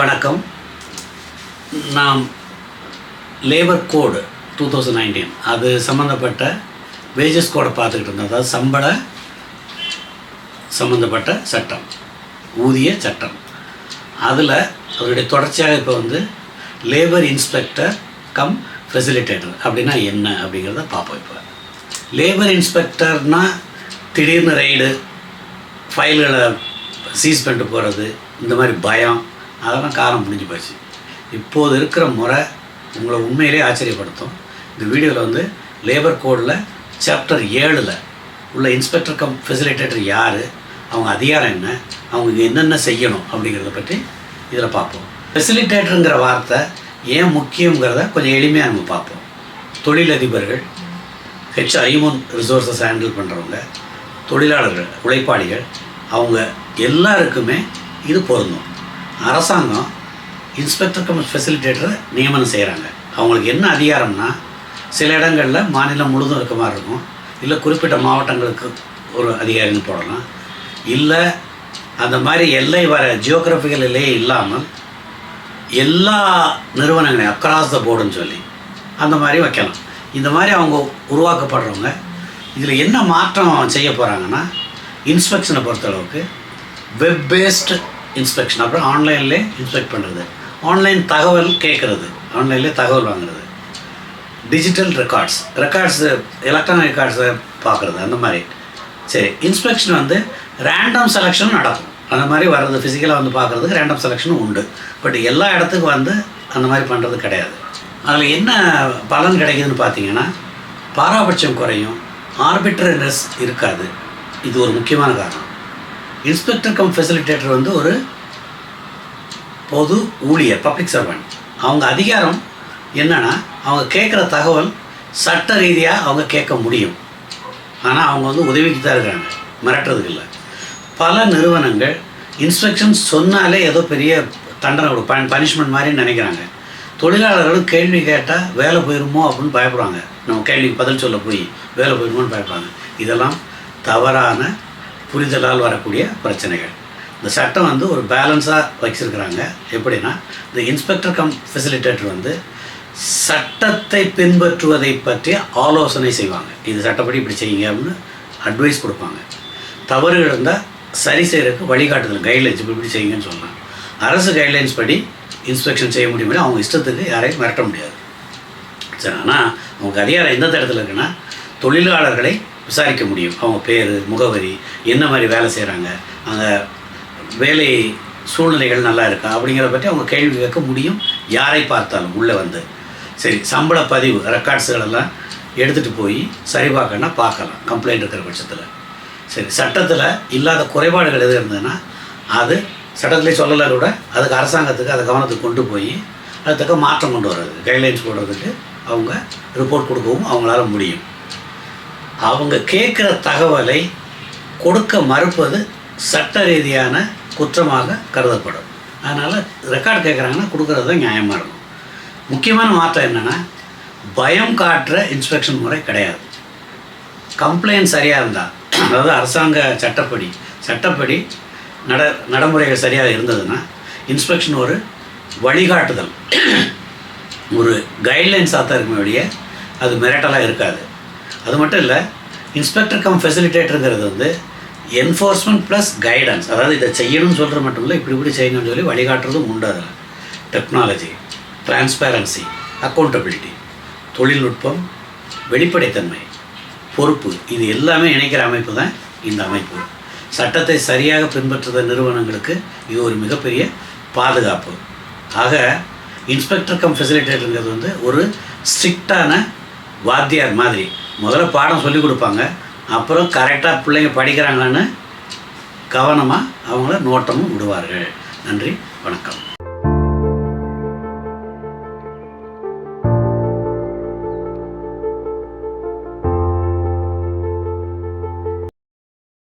வணக்கம். நாம் labour code two thousand nineteen அது சம்மந்தப்பட்ட வேஜஸ் கோடை பார்த்துக்கிட்டு இருந்தோம். அதாவது சம்பள சம்மந்தப்பட்ட சட்டம். ஊதிய சட்டம். அதில் அதனுடைய தொடர்ச்சியாக இப்போ வந்து லேபர் இன்ஸ்பெக்டர் கம் ஃபெசிலிட்டேட்டர் அப்படின்னா என்ன அப்படிங்கிறத பார்ப்போம் இப்போ. லேபர் இன்ஸ்பெக்டர்னால் திடீர்னு ரைடு ஃபைல்களை சீஸ் பண்ணிட்டு போகிறது இந்த மாதிரி பயம் அதெல்லாம் காலம் முடிஞ்சு போச்சு. இப்போது இருக்கிற முறை உங்களை உண்மையிலே ஆச்சரியப்படுத்தும். இந்த வீடியோவில் வந்து லேபர் கோடில் சாப்டர் ஏழில் உள்ள இன்ஸ்பெக்டர் கம் ஃபெசிலிட்டேட்டர் யார் அவங்க அதிகாரம் என்ன அவங்க என்னென்ன செய்யணும் அப்படிங்கிறத பற்றி இதில் பார்ப்போம். ஃபெசிலிட்டேட்டருங்கிற வார்த்தை ஏன் முக்கியங்கிறத கொஞ்சம் எளிமையாக நம்ம பார்ப்போம். தொழிலதிபர்கள் ஹெச் ஐமோன் ரிசோர்ஸஸ் ஹேண்டில் பண்ணுறவங்க தொழிலாளர்கள் உழைப்பாளிகள் அவங்க எல்லாருக்குமே இது பொருந்தும். அரசாங்கம் இன்ஸ்பெக்டர் கம் ஃபெசிலிட்டேட்டரை நியமனம் செய்கிறாங்க அவங்களுக்கு என்ன அதிகாரம்னா சில இடங்களில் மாநிலம் முழுதும் இருக்க மாதிரி இருக்கும். இல்லை குறிப்பிட்ட மாவட்டங்களுக்கு ஒரு அதிகாரின்னு போடலாம். இல்லை அந்த மாதிரி எல்லை வர ஜியோகிராஃபிக்கல் எல்லையே இல்லாமல் எல்லா நிறுவனங்களையும் அக்ராஸ் த போர்டுன்னு சொல்லி அந்த மாதிரி வைக்கலாம். இந்த மாதிரி அவங்க உருவாக்கப்படுறவங்க இதில் என்ன மாற்றம் செய்ய போகிறாங்கன்னா இன்ஸ்பெக்ஷனை பொறுத்தளவுக்கு வெப் பேஸ்டு இன்ஸ்பெக்ஷன் அப்புறம் ஆன்லைன்லேயே இன்ஸ்பெக்ட் பண்ணுறது ஆன்லைன் தகவல் கேட்குறது. ஆன்லைன்லேயே தகவல் வாங்குறது. டிஜிட்டல் ரெக்கார்ட்ஸ் ரெக்கார்ட்ஸு எலக்ட்ரானிக் ரெக்கார்ட்ஸை பார்க்குறது. அந்த மாதிரி. சரி இன்ஸ்பெக்ஷன் வந்து ரேண்டம் செலெக்ஷனும் நடக்கும். அந்த மாதிரி வர்றது ஃபிசிக்கலாக வந்து பார்க்குறதுக்கு ரேண்டம் செலெக்ஷனும் உண்டு. பட் எல்லா இடத்துக்கும் வந்து அந்த மாதிரி பண்ணுறது கிடையாது. அதில் என்ன பலன் கிடைக்குதுன்னு பார்த்தீங்கன்னா பாராபட்சம் குறையும். ஆர்பிட்ரரினஸ் இருக்காது. இது ஒரு முக்கியமான காரணம். இன்ஸ்பெக்டர் கம் ஃபெசிலிட்டேட்டர் வந்து ஒரு பொது ஊழியர் பப்ளிக் சர்வெண்ட் அவங்க அதிகாரம் என்னென்னா அவங்க கேட்குற தகவல் சட்ட ரீதியாக அவங்க கேட்க முடியும். ஆனால் அவங்க வந்து உதவிக்கு தான் இருக்கிறாங்க மிரட்டுறதுக்கு இல்லை. பல நிறுவனங்கள் இன்ஸ்பெக்ஷன் சொன்னாலே ஏதோ பெரிய தண்டனை கொடு பனிஷ்மெண்ட் மாதிரி நினைக்கிறாங்க. தொழிலாளர்களும் கேள்வி கேட்டால் வேலை போயிருமோ? அப்படின்னு பயப்படுறாங்க நம்ம கேள்விக்கு பதில் சொல்ல போய் வேலை போயிருமோன்னு பயப்படுறாங்க இதெல்லாம் தவறான புரிதலால் வரக்கூடிய பிரச்சனைகள். இந்த சட்டம் வந்து ஒரு பேலன்ஸாக வச்சுருக்கிறாங்க. எப்படின்னா இந்த இன்ஸ்பெக்டர் கம் ஃபெசிலிட்டேட்டர் வந்து சட்டத்தை பின்பற்றுவதை பற்றி ஆலோசனை செய்வாங்க. இது சட்டப்படி இப்படி செய்யுங்க அப்படின்னு அட்வைஸ் கொடுப்பாங்க. தவறு இருந்தால் சரி செய்கிறதுக்கு வழிகாட்டுதல் கைட்லைன்ஸ் இப்படி இப்படி செய்யுங்கன்னு சொன்னாங்க. அரசு கைட்லைன்ஸ் படி இன்ஸ்பெக்ஷன் செய்ய முடியும் அவங்க இஷ்டத்துக்கு யாரையும் மிரட்ட முடியாது. சரி ஆனால் அவங்க அதிகாரம் எந்த இடத்துல இருக்குன்னா தொழிலாளர்களை விசாரிக்க முடியும். அவங்க பேர் முகவரி என்ன மாதிரி வேலை செய்கிறாங்க அங்கே வேலை சூழ்நிலைகள் நல்லா இருக்கா அப்படிங்கிறத பற்றி அவங்க கேள்வி கேட்க முடியும். யாரை பார்த்தாலும் உள்ளே வந்து. சரி சம்பள பதிவு ரெக்கார்ட்ஸுகள் எல்லாம் எடுத்துகிட்டு போய் சரி பார்க்கணும்னா பார்க்கலாம். கம்ப்ளைண்ட் இருக்கிற பட்சத்தில். சரி சட்டத்தில் இல்லாத குறைபாடுகள் எது இருந்ததுன்னா அது சட்டத்திலே சொல்லலை கூட அதுக்கு அரசாங்கத்துக்கு அதை கவனத்துக்கு கொண்டு போய் அது தக்க மாற்றம் கொண்டு வர்றது. கைட்லைன்ஸ் போடுறதுக்கு அவங்க ரிப்போர்ட் கொடுக்கவும் அவங்களால முடியும். அவங்க கேட்குற தகவலை கொடுக்க மறுப்பது சட்ட ரீதியான குற்றமாக கருதப்படும். அதனால் ரெக்கார்டு கேட்குறாங்கன்னா கொடுக்குறது தான் நியாயமாக இருக்கும். முக்கியமான மாற்றம் என்னென்னா பயம் காட்டுற இன்ஸ்பெக்ஷன் முறை கிடையாது. கம்ப்ளைண்ட் சரியாக இருந்தால் அதாவது அரசாங்க சட்டப்படி சட்டப்படி நட நடைமுறைகள் சரியாக இருந்ததுன்னா இன்ஸ்பெக்ஷன் ஒரு வழிகாட்டுதல். ஒரு கைட்லைன்ஸாக தான் இருக்குமே ஒழிய அது மிரட்டலாக இருக்காது. அது மட்டும் இல்லை இன்ஸ்பெக்டர் கம் ஃபெசிலிட்டேட்டருங்கிறது வந்து என்ஃபோர்ஸ்மெண்ட் ப்ளஸ் கைடன்ஸ் அதாவது இதை செய்யணும்னு சொல்கிறது மட்டும் இல்லை இப்படி இப்படி செய்யணும்னு சொல்லி வழிகாட்டுறதும் உண்டு அதில். டெக்னாலஜி டிரான்ஸ்பேரன்சி அக்கௌண்டபிலிட்டி தொழில்நுட்பம் வெளிப்படைத்தன்மை பொறுப்பு இது எல்லாமே இணைக்கிற அமைப்பு தான் இந்த அமைப்பு. சட்டத்தை சரியாக பின்பற்றுத நிறுவனங்களுக்கு இது ஒரு மிகப்பெரிய பாதுகாப்பு. ஆக இன்ஸ்பெக்டர் கம் ஃபெசிலிட்டேட்டருங்கிறது வந்து ஒரு ஸ்ட்ரிக்டான வாத்தியார் மாதிரி. முதல்ல பாடம் சொல்லி கொடுப்பாங்க. அப்புறம் கரெக்டாக பிள்ளைங்க படிக்கிறாங்களான்னு கவனமாக அவங்கள நோட்டமும் விடுவார்கள். நன்றி வணக்கம்.